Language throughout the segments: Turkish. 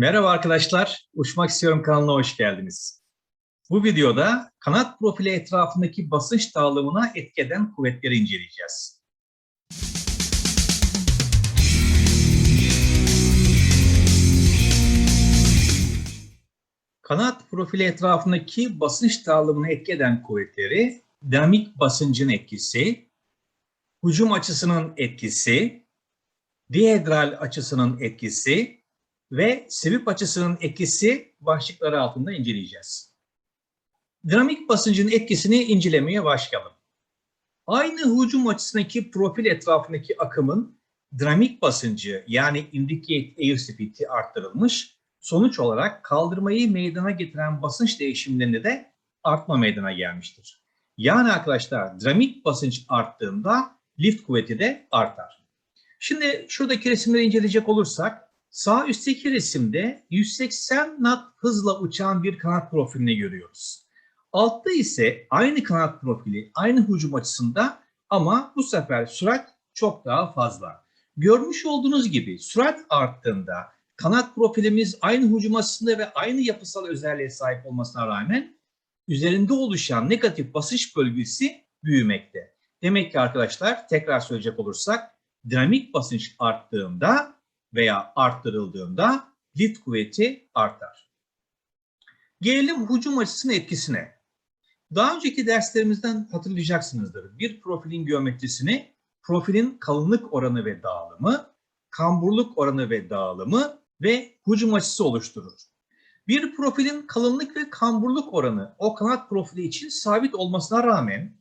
Merhaba arkadaşlar, Uçmak İstiyorum kanalına hoş geldiniz. Bu videoda kanat profili etrafındaki basınç dağılımına etki eden kuvvetleri inceleyeceğiz. Kanat profili etrafındaki basınç dağılımına etki eden kuvvetleri, dinamik basıncın etkisi, hücum açısının etkisi, dihedral açısının etkisi, ve sebep açısının etkisi başlıkları altında inceleyeceğiz. Dinamik basıncın etkisini incelemeye başlayalım. Aynı hücum açısındaki profil etrafındaki akımın dinamik basıncı yani indicate airspeed'i arttırılmış, sonuç olarak kaldırmayı meydana getiren basınç değişimlerinde de artma meydana gelmiştir. Yani arkadaşlar dinamik basınç arttığında lift kuvveti de artar. Şimdi şuradaki resimleri inceleyecek olursak Sağ üstteki resimde 180 knot hızla uçan bir kanat profilini görüyoruz. Altta ise aynı kanat profili, aynı hücum açısında ama bu sefer sürat çok daha fazla. Görmüş olduğunuz gibi sürat arttığında kanat profilimiz aynı hücum açısında ve aynı yapısal özelliğe sahip olmasına rağmen üzerinde oluşan negatif basınç bölgesi büyümekte. Demek ki arkadaşlar tekrar söyleyecek olursak dinamik basınç arttığında veya arttırıldığında lift kuvveti artar. Gelelim hücum açısının etkisine. Daha önceki derslerimizden hatırlayacaksınızdır. Bir profilin geometrisini profilin kalınlık oranı ve dağılımı, kamburluk oranı ve dağılımı ve hücum açısı oluşturur. Bir profilin kalınlık ve kamburluk oranı o kanat profili için sabit olmasına rağmen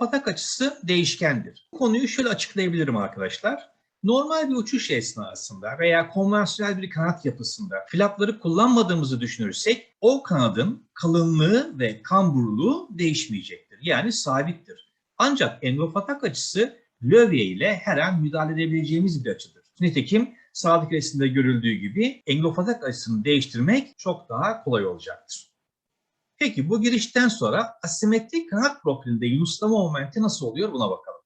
atak açısı değişkendir. Bu konuyu şöyle açıklayabilirim arkadaşlar. Normal bir uçuş esnasında veya konvansiyonel bir kanat yapısında flapları kullanmadığımızı düşünürsek o kanadın kalınlığı ve kamburluğu değişmeyecektir. Yani sabittir. Ancak endofatak açısı lövye ile her an müdahale edebileceğimiz bir açıdır. Nitekim sağdaki resimde görüldüğü gibi endofatak açısını değiştirmek çok daha kolay olacaktır. Peki bu girişten sonra asimetrik kanat profilinde yunuslama momenti nasıl oluyor buna bakalım.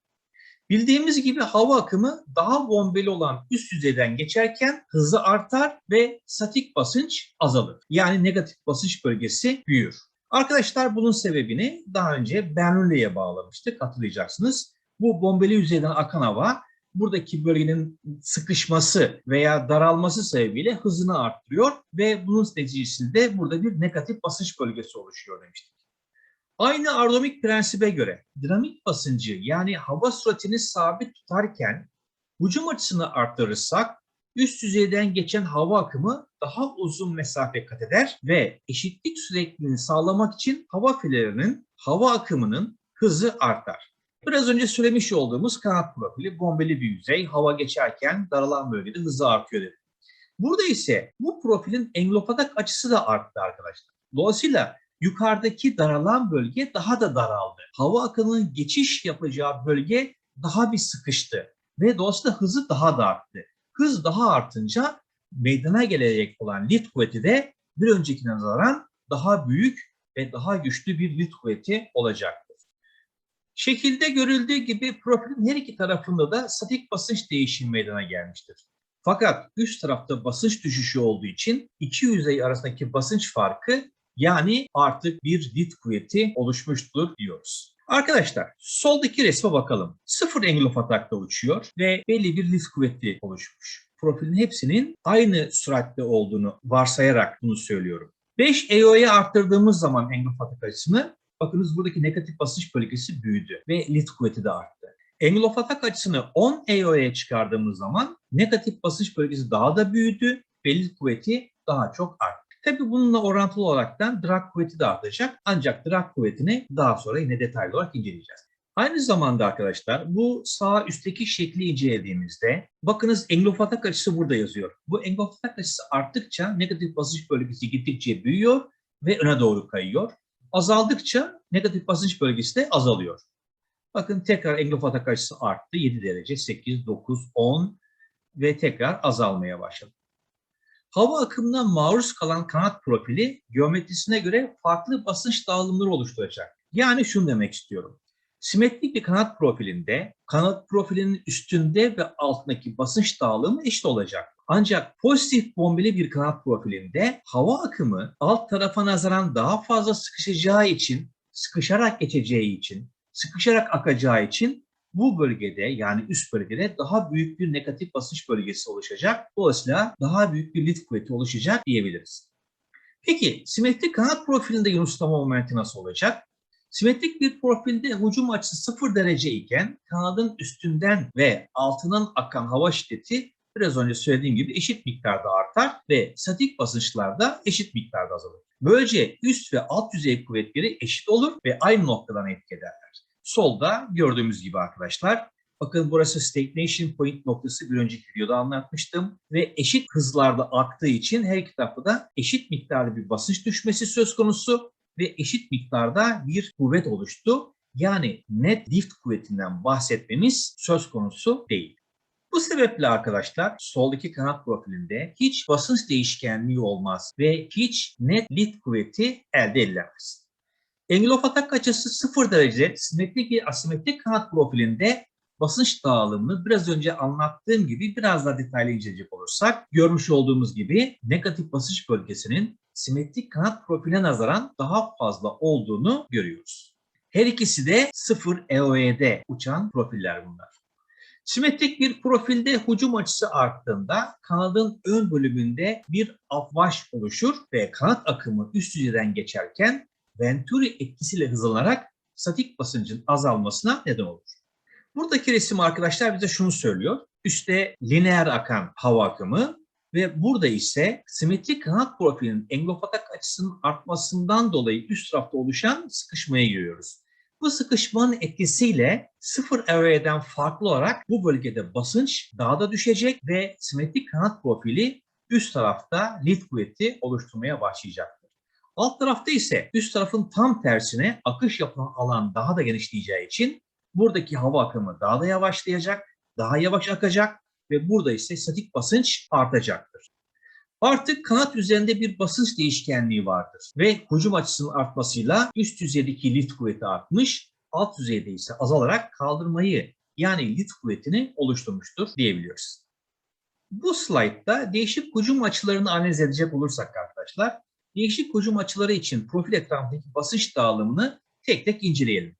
Bildiğimiz gibi hava akımı daha bombeli olan üst yüzeyden geçerken hızı artar ve statik basınç azalır. Yani negatif basınç bölgesi büyür. Arkadaşlar bunun sebebini daha önce Bernoulli'ye bağlamıştık hatırlayacaksınız. Bu bombeli yüzeyden akan hava buradaki bölgenin sıkışması veya daralması sebebiyle hızını arttırıyor ve bunun neticesinde burada bir negatif basınç bölgesi oluşuyor demiştik. Aynı aerodinamik prensibe göre dinamik basıncı yani hava süratini sabit tutarken hücum açısını arttırırsak üst yüzeyden geçen hava akımı daha uzun mesafe kat eder ve eşitlik sürekliliğini sağlamak için hava filerinin hava akımının hızı artar. Biraz önce söylemiş olduğumuz kanat profili bombeli bir yüzey hava geçerken daralan bölgede hızı artıyor dedi. Burada ise bu profilin englofatak açısı da arttı arkadaşlar. Dolayısıyla yukarıdaki daralan bölge daha da daraldı. Hava akımının geçiş yapacağı bölge daha bir sıkıştı ve dolayısıyla hızı daha da arttı. Hız daha artınca meydana gelecek olan lift kuvveti de bir öncekine nazaran daha büyük ve daha güçlü bir lift kuvveti olacaktır. Şekilde görüldüğü gibi profilin her iki tarafında da statik basınç değişimi meydana gelmiştir. Fakat üst tarafta basınç düşüşü olduğu için iki yüzey arasındaki basınç farkı yani artık bir lit kuvveti oluşmuştur diyoruz. Arkadaşlar soldaki resme bakalım. Sıfır angle of attack'ta uçuyor ve belli bir lift kuvveti oluşmuş. Profilin hepsinin aynı süratte olduğunu varsayarak bunu söylüyorum. 5 EO'ya arttırdığımız zaman angle of attack açısını bakınız buradaki negatif basınç bölgesi büyüdü ve lift kuvveti de arttı. Angle of attack açısını 10 EO'ya çıkardığımız zaman negatif basınç bölgesi daha da büyüdü ve lift kuvveti daha çok arttı. Tabii bununla orantılı olaraktan drag kuvveti de artacak. Ancak drag kuvvetini daha sonra yine detaylı olarak inceleyeceğiz. Aynı zamanda arkadaşlar bu sağ üstteki şekli incelediğimizde bakınız englofatak açısı burada yazıyor. Bu englofatak açısı arttıkça negatif basınç bölgesi gittikçe büyüyor ve öne doğru kayıyor. Azaldıkça negatif basınç bölgesi de azalıyor. Bakın tekrar englofatak açısı arttı. 7 derece, 8, 9, 10 ve tekrar azalmaya başladı. Hava akımına maruz kalan kanat profili geometrisine göre farklı basınç dağılımları oluşturacak. Yani şunu demek istiyorum. Simetrik bir kanat profilinde kanat profilinin üstünde ve altındaki basınç dağılımı eşit olacak. Ancak pozitif bombeli bir kanat profilinde hava akımı alt tarafa nazaran daha fazla sıkışacağı için, sıkışarak geçeceği için, sıkışarak akacağı için bu bölgede yani üst bölgede daha büyük bir negatif basınç bölgesi oluşacak. Dolayısıyla daha büyük bir lift kuvveti oluşacak diyebiliriz. Peki simetrik kanat profilinde yunuslama momenti nasıl olacak? Simetrik bir profilde hücum açısı 0 derece iken kanadın üstünden ve altından akan hava şiddeti biraz önce söylediğim gibi eşit miktarda artar ve statik basınçlarda eşit miktarda azalır. Böylece üst ve alt yüzey kuvvetleri eşit olur ve aynı noktadan etki. Solda gördüğümüz gibi arkadaşlar Bakın burası stagnation point noktası bir önceki videoda anlatmıştım. Ve eşit hızlarda aktığı için her iki tarafta da eşit miktarda bir basınç düşmesi söz konusu ve eşit miktarda bir kuvvet oluştu. Yani net lift kuvvetinden bahsetmemiz söz konusu değil. Bu sebeple arkadaşlar soldaki kanat profilinde hiç basınç değişkenliği olmaz ve hiç net lift kuvveti elde edilemez. Angle of attack açısı 0 derece simetrik ve asimetrik kanat profilinde basınç dağılımını biraz önce anlattığım gibi biraz daha detaylı inceleyecek olursak görmüş olduğumuz gibi negatif basınç bölgesinin simetrik kanat profiline nazaran daha fazla olduğunu görüyoruz. Her ikisi de 0 EOE'de uçan profiller bunlar. Simetrik bir profilde hücum açısı arttığında kanadın ön bölümünde bir afvaş oluşur ve kanat akımı üst yüzeyden geçerken Venturi etkisiyle hızlanarak statik basıncın azalmasına neden olur. Buradaki resim arkadaşlar bize şunu söylüyor. Üste lineer akan hava akımı ve burada ise simetrik kanat profilinin englofatak açısının artmasından dolayı üst tarafta oluşan sıkışmayı görüyoruz. Bu sıkışmanın etkisiyle sıfır area'dan farklı olarak bu bölgede basınç daha da düşecek ve simetrik kanat profili üst tarafta lift kuvveti oluşturmaya başlayacaktır. Alt tarafta ise üst tarafın tam tersine akış yapılan alan daha da genişleyeceği için buradaki hava akımı daha da yavaşlayacak, daha yavaş akacak ve burada ise statik basınç artacaktır. Artık kanat üzerinde bir basınç değişkenliği vardır ve hücum açısının artmasıyla üst yüzeydeki lift kuvveti artmış, alt yüzeyde ise azalarak kaldırmayı yani lift kuvvetini oluşturmuştur diyebiliyoruz. Bu slaytta değişik hücum açılarını analiz edecek olursak arkadaşlar, değişik hücum açıları için profil etrafındaki basınç dağılımını tek tek inceleyelim.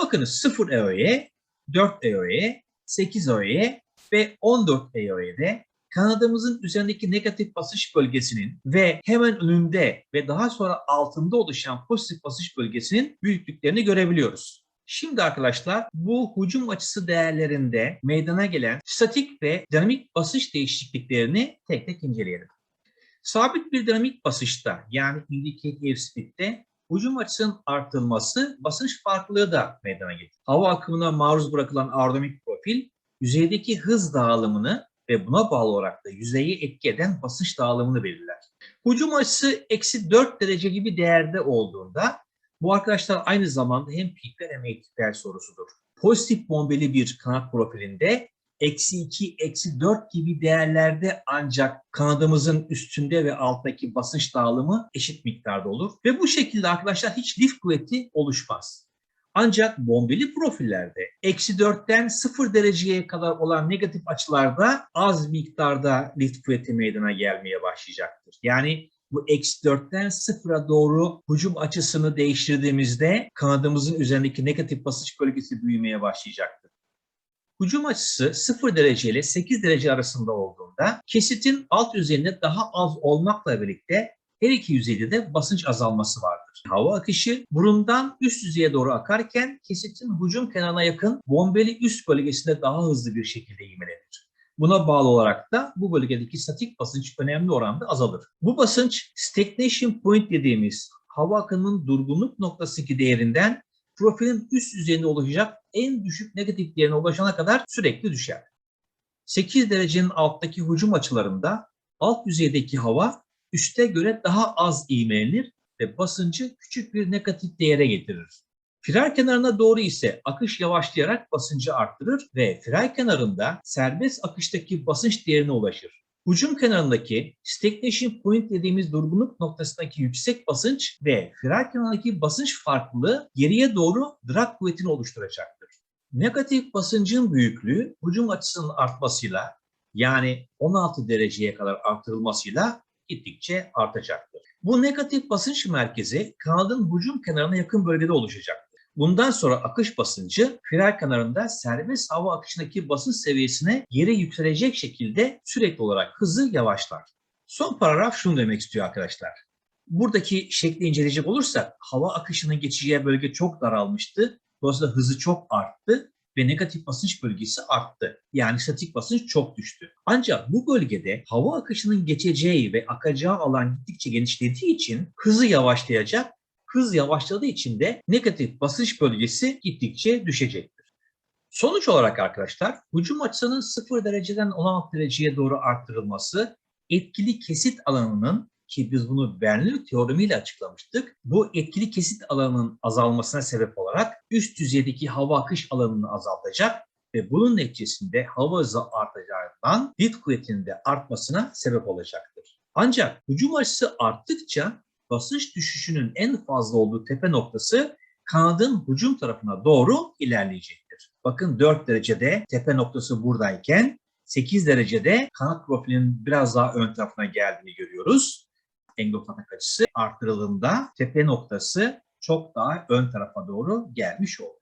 Bakınız 0 EOE, 4 EOE, 8 EOE ve 14 EOE'de kanadımızın üzerindeki negatif basınç bölgesinin ve hemen önünde ve daha sonra altında oluşan pozitif basınç bölgesinin büyüklüklerini görebiliyoruz. Şimdi arkadaşlar bu hücum açısı değerlerinde meydana gelen statik ve dinamik basınç değişikliklerini tek tek inceleyelim. Sabit bir dinamik basınçta yani indicate airspeed'de hücum açısının artırılması basınç farklılığı da meydana getirir. Hava akımına maruz bırakılan aerodinamik profil yüzeydeki hız dağılımını ve buna bağlı olarak da yüzeyi etki eden basınç dağılımını belirler. Hücum açısı eksi 4 derece gibi değerde olduğunda bu arkadaşlar aynı zamanda hem pikler hem ektikler sorusudur. Pozitif bombeli bir kanat profilinde eksi 2, eksi 4 gibi değerlerde ancak kanadımızın üstünde ve alttaki basınç dağılımı eşit miktarda olur. Ve bu şekilde arkadaşlar hiç lift kuvveti oluşmaz. Ancak bombeli profillerde eksi 4'ten 0 dereceye kadar olan negatif açılarda az miktarda lift kuvveti meydana gelmeye başlayacaktır. Yani bu eksi 4'ten 0'a doğru hücum açısını değiştirdiğimizde kanadımızın üzerindeki negatif basınç bölgesi büyümeye başlayacaktır. Hücum açısı 0 derece ile 8 derece arasında olduğunda kesitin alt yüzeyinde daha az olmakla birlikte her iki yüzeyde de basınç azalması vardır. Hava akışı burundan üst yüzeye doğru akarken kesitin hücum kenarına yakın bombeli üst bölgesinde daha hızlı bir şekilde ivmelenir. Buna bağlı olarak da bu bölgedeki statik basınç önemli oranda azalır. Bu basınç stagnation point dediğimiz hava akımının durgunluk noktasındaki değerinden profilin üst yüzeyinde oluşacak en düşük negatif değerine ulaşana kadar sürekli düşer. 8 derecenin alttaki hücum açılarında alt yüzeydeki hava üste göre daha az ivmelenir ve basıncı küçük bir negatif değere getirir. Firar kenarına doğru ise akış yavaşlayarak basıncı arttırır ve firar kenarında serbest akıştaki basınç değerine ulaşır. Ucun kenarındaki stagnation point dediğimiz durgunluk noktasındaki yüksek basınç ve firar kenarındaki basınç farklılığı geriye doğru drag kuvvetini oluşturacaktır. Negatif basıncın büyüklüğü hücum açısının artmasıyla yani 16 dereceye kadar artırılmasıyla gittikçe artacaktır. Bu negatif basınç merkezi kanadın hücum kenarına yakın bölgede oluşacaktır. Bundan sonra akış basıncı frenal kenarında serbest hava akışındaki basınç seviyesine yere yükselecek şekilde sürekli olarak hızı yavaşlar. Son paragraf şunu demek istiyor arkadaşlar. Buradaki şekli inceleyecek olursak hava akışının geçeceği bölge çok daralmıştı. Dolayısıyla hızı çok arttı ve negatif basınç bölgesi arttı. Yani statik basınç çok düştü. Ancak bu bölgede hava akışının geçeceği ve akacağı alan gittikçe genişlediği için hızı yavaşlayacak. Hız yavaşladığı için de negatif basınç bölgesi gittikçe düşecektir. Sonuç olarak arkadaşlar hücum açısının 0 dereceden 16 dereceye doğru arttırılması etkili kesit alanının ki biz bunu Bernoulli teoremiyle açıklamıştık. Bu etkili kesit alanının azalmasına sebep olarak üst düzeydeki hava akış alanını azaltacak ve bunun neticesinde hava hızı artacağından lift kuvvetinin de artmasına sebep olacaktır. Ancak hücum açısı arttıkça basınç düşüşünün en fazla olduğu tepe noktası kanadın hücum tarafına doğru ilerleyecektir. Bakın 4 derecede tepe noktası buradayken 8 derecede kanat profilinin biraz daha ön tarafına geldiğini görüyoruz. Englofatak açısı arttırıldığında tepe noktası çok daha ön tarafa doğru gelmiş olur.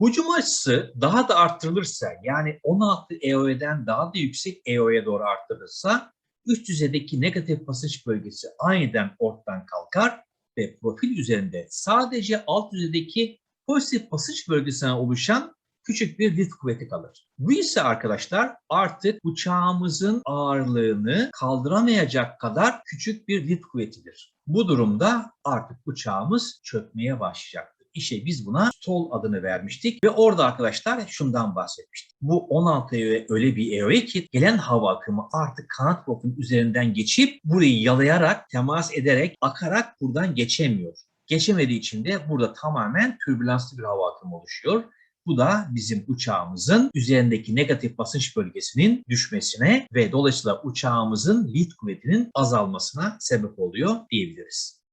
Hücum açısı daha da arttırılırsa yani 16 EOE'den daha da yüksek EO'ya doğru arttırılırsa üst düzeydeki negatif basınç bölgesi aniden ortadan kalkar ve profil üzerinde sadece alt düzeydeki pozitif basınç bölgesine oluşan küçük bir lift kuvveti kalır. Bu ise arkadaşlar artık uçağımızın ağırlığını kaldıramayacak kadar küçük bir lift kuvvetidir. Bu durumda artık uçağımız çökmeye başlayacaktır. İşte biz buna stall adını vermiştik ve orada arkadaşlar şundan bahsetmiştik. Bu 16 EOE öyle bir EOE ki gelen hava akımı artık kanat profilin üzerinden geçip burayı yalayarak, temas ederek, akarak buradan geçemiyor. Geçemediği için de burada tamamen türbülanslı bir hava akımı oluşuyor. Bu da bizim uçağımızın üzerindeki negatif basınç bölgesinin düşmesine ve dolayısıyla uçağımızın lift kuvvetinin azalmasına sebep oluyor diyebiliriz.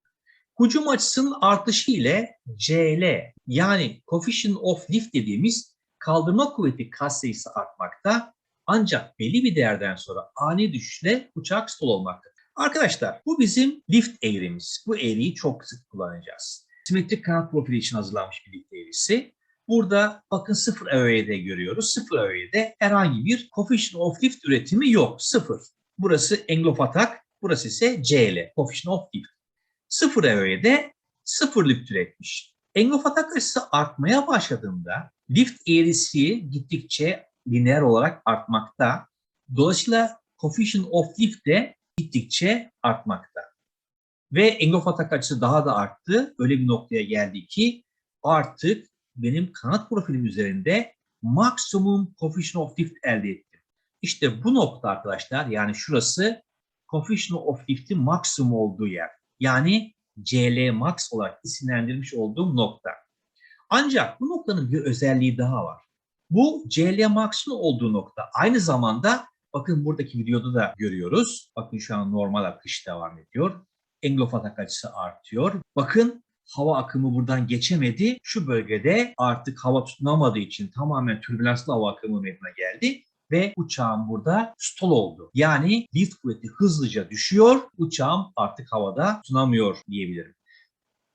Hücum açısının artışı ile CL yani coefficient of lift dediğimiz kaldırma kuvveti katsayısı artmakta ancak belli bir değerden sonra ani düşüşle uçak stall olmaktadır. Arkadaşlar bu bizim lift eğrimiz. Bu eğriyi çok sık kullanacağız. Simetrik kanat profili için hazırlanmış bir lift eğrisi. Burada bakın 0 EOE'de görüyoruz. 0 EOE'de herhangi bir coefficient of lift üretimi yok. 0. Burası englof atak, burası ise CL, coefficient of lift. 0 EOE'de 0 lift üretmiş. Englof atak açısı artmaya başladığında lift eğrisi gittikçe lineer olarak artmakta. Dolayısıyla coefficient of lift de gittikçe artmakta. Ve englof atak açısı daha da arttı. Öyle bir noktaya geldi ki artık benim kanat profilim üzerinde maksimum coefficient of lift elde ettim. İşte bu nokta arkadaşlar yani şurası coefficient of lift'in maksimum olduğu yer. Yani CL max olarak isimlendirmiş olduğum nokta. Ancak bu noktanın bir özelliği daha var. Bu CL maksimum olduğu nokta aynı zamanda bakın buradaki videoda da görüyoruz. Bakın şu an normal akış devam ediyor. Englof atak açısı artıyor. Bakın hava akımı buradan geçemedi. Şu bölgede artık hava tutunamadığı için tamamen türbülanslı hava akımı meydana geldi ve uçağım burada stall oldu. Yani lift kuvveti hızlıca düşüyor. Uçağım artık havada tutunamıyor diyebilirim.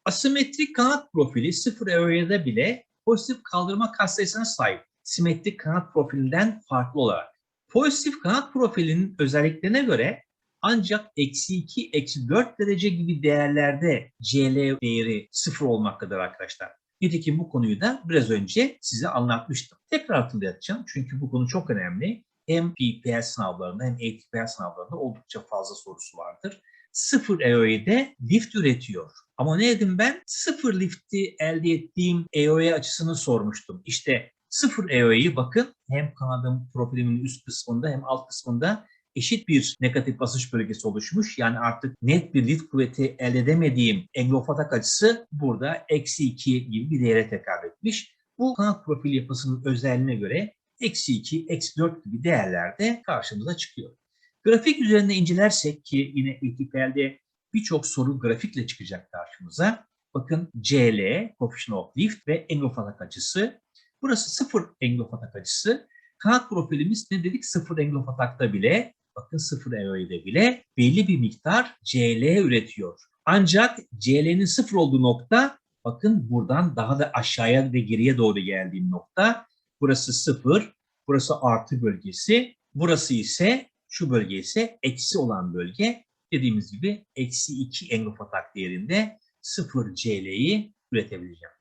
Asimetrik kanat profili 0 EO'da bile pozitif kaldırma katsayısına sahip. Simetrik kanat profilinden farklı olarak. Pozitif kanat profilinin özelliklerine göre ancak eksi 2, eksi 4 derece gibi değerlerde CL değeri sıfır olmaktadır arkadaşlar. Nitekim bu konuyu da biraz önce size anlatmıştım. Tekrar hatırlatacağım çünkü bu konu çok önemli. Hem PPL sınavlarında hem ATPL sınavlarında oldukça fazla sorusu vardır. Sıfır EOE'de lift üretiyor. Ama ne dedim ben? Sıfır lifti elde ettiğim EOE açısını sormuştum. İşte sıfır EOE'yi bakın hem kanadım profilimin üst kısmında hem alt kısmında eşit bir negatif basınç bölgesi oluşmuş. Yani artık net bir lift kuvveti elde edemediğim englof açısı burada eksi 2 gibi bir değere tekabül etmiş. Bu kanat profil yapısının özelliğine göre eksi 2, eksi 4 gibi değerlerde karşımıza çıkıyor. Grafik üzerinde incelersek ki yine İTPL'de birçok soru grafikle çıkacak karşımıza. Bakın CL, coefficient of lift ve englof açısı. Burası sıfır englof açısı. kanat profilimiz ne dedik? Sıfır angle of attack'ta bile bakın sıfır eğride bile belli bir miktar CL üretiyor. Ancak CL'nin sıfır olduğu nokta bakın buradan daha da aşağıya ve geriye doğru geldiğim nokta. Burası sıfır, burası artı bölgesi, burası ise şu bölge ise eksi olan bölge. Dediğimiz gibi eksi 2 angle of attack değerinde 0 CL'yi üretebileceğim.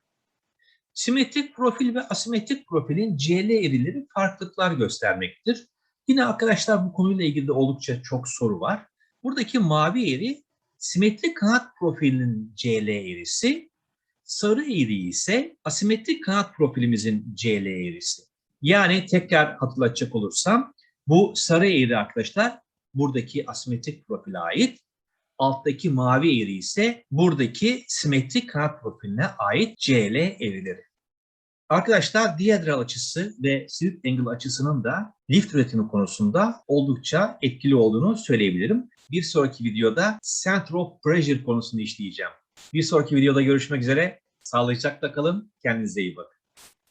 Simetrik profil ve asimetrik profilin CL eğrileri farklılıklar göstermektir. Yine arkadaşlar bu konuyla ilgili de oldukça çok soru var. Buradaki mavi eğri simetrik kanat profilinin CL eğrisi, sarı eğri ise asimetrik kanat profilimizin CL eğrisi. Yani tekrar hatırlatacak olursam bu sarı eğri arkadaşlar buradaki asimetrik profile ait. Alttaki mavi eğri ise buradaki simetrik kanat profiline ait CL eğrileri. Arkadaşlar diedral açısı ve slit angle açısının da lift üretimi konusunda oldukça etkili olduğunu söyleyebilirim. Bir sonraki videoda center of pressure konusunu işleyeceğim. Bir sonraki videoda görüşmek üzere. Sağlıcakla kalın. Kendinize iyi bakın.